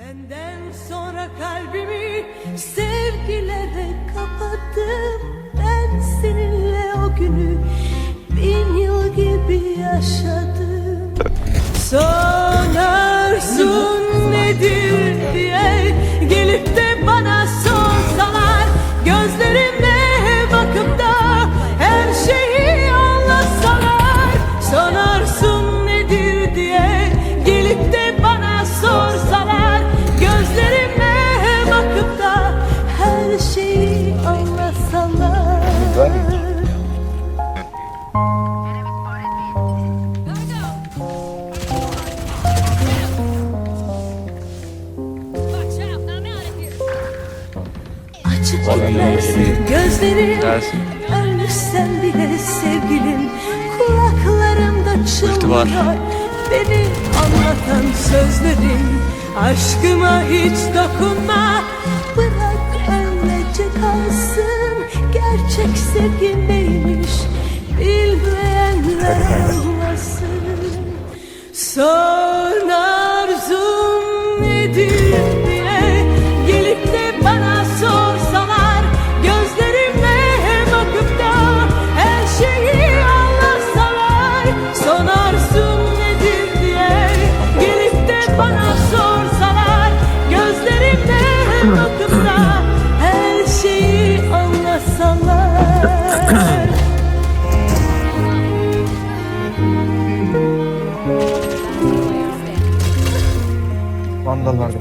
Senden sonra kalbimi sevgilere kapattım. Ben seninle o günü bin yıl gibi yaşadım. Son Açık dinlersin gözlerin Gelsin. Ölürsen bile sevgilim Kulaklarımda çınlıyor Beni anlatan sözlerin Aşkıma hiç dokunma. Bırak öylece kalsın Gerçek sevgi neymiş? Bilmeyenler anlasın Son Da her şeyi anlatsalar Vandal vardı.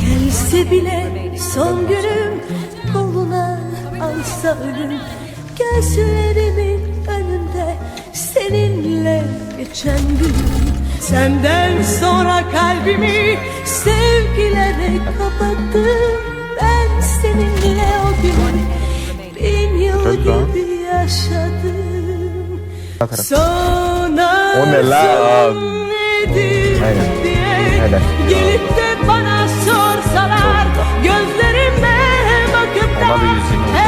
Gelse bile son günüm koluna alsa ölüm. Gözlerimin önünde seninle geçen gün Senden sonra kalbimi sevgilere kapattım Ben seninle o gün bin yıl gibi yaşadım Atarım. Son O ne lan? Aynen. Aynen. Gelip de bana sorsalar Gözlerime bakıp da